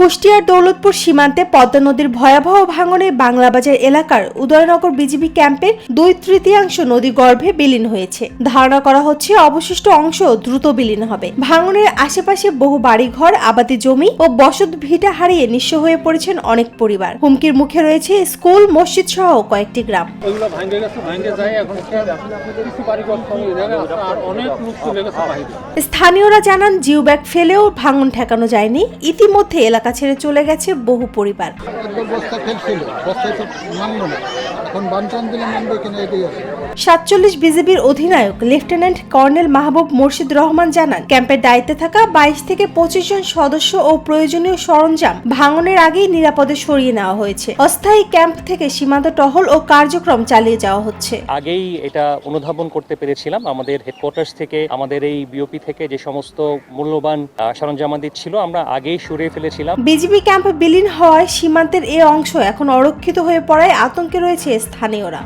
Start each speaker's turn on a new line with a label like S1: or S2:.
S1: কুষ্টিয়ার দৌলতপুর সীমান্তে পদ্মা নদীর ভয়াবহ ভাঙনে বাংলাবাজার এলাকার উদয়নগর বিজিবি ক্যাম্পের দুই তৃতীয়াংশ নদী গর্ভে বিলীন হয়েছে। ধারণা করা হচ্ছে অবশিষ্ট অংশ দ্রুত বিলীন হবে। ভাঙনের আশেপাশে বহু বাড়িঘর আবাদি জমি ও বসত ভিটা হারিয়ে নিঃস্ব হয়ে পড়েছেন অনেক পরিবার। হুমকির মুখে রয়েছে স্কুল মসজিদ সহ কয়েকটি গ্রাম। স্থানীয়রা জানান জিও ব্যাগ ফেলেও ভাঙন ঠেকানো যায়নি। ইতিমধ্যে এলাকা ছেড়ে চলে গেছে বহু পরিবার। সাতচল্লিশ বিজেপির অধিনায়ক লেফটেন্যান্ট কর্নেল মাহবুব মুর্শিদ রহমান জানান ক্যাম্পের দায়িত্বে থাকা বাইশ থেকে পঁচিশ জন সদস্য ও প্রয়োজনীয় সরঞ্জাম ভাঙনের আগেই নিরাপদে সরিয়ে নেওয়া হয়েছে। অস্থায়ী ক্যাম্প থেকে সীমান্ত টহল ও কার্যক্রম চালিয়ে যাওয়া হচ্ছে।
S2: আগেই এটা অনুধাবন করতে পেরেছিলাম। আমাদের হেডকোয়ার্টার্স থেকে আমাদের এই বিওপি থেকে যে সমস্ত মূল্যবান আহ, সরঞ্জামাদি ছিল আমরা আগেই সরিয়ে ফেলেছিলাম।
S1: বিজিবি ক্যাম্প বিলীন হওয়ায় সীমান্তের এ অংশ এখন অরক্ষিত হয়ে পড়ায় আতঙ্কে রয়েছে স্থানীয়রা।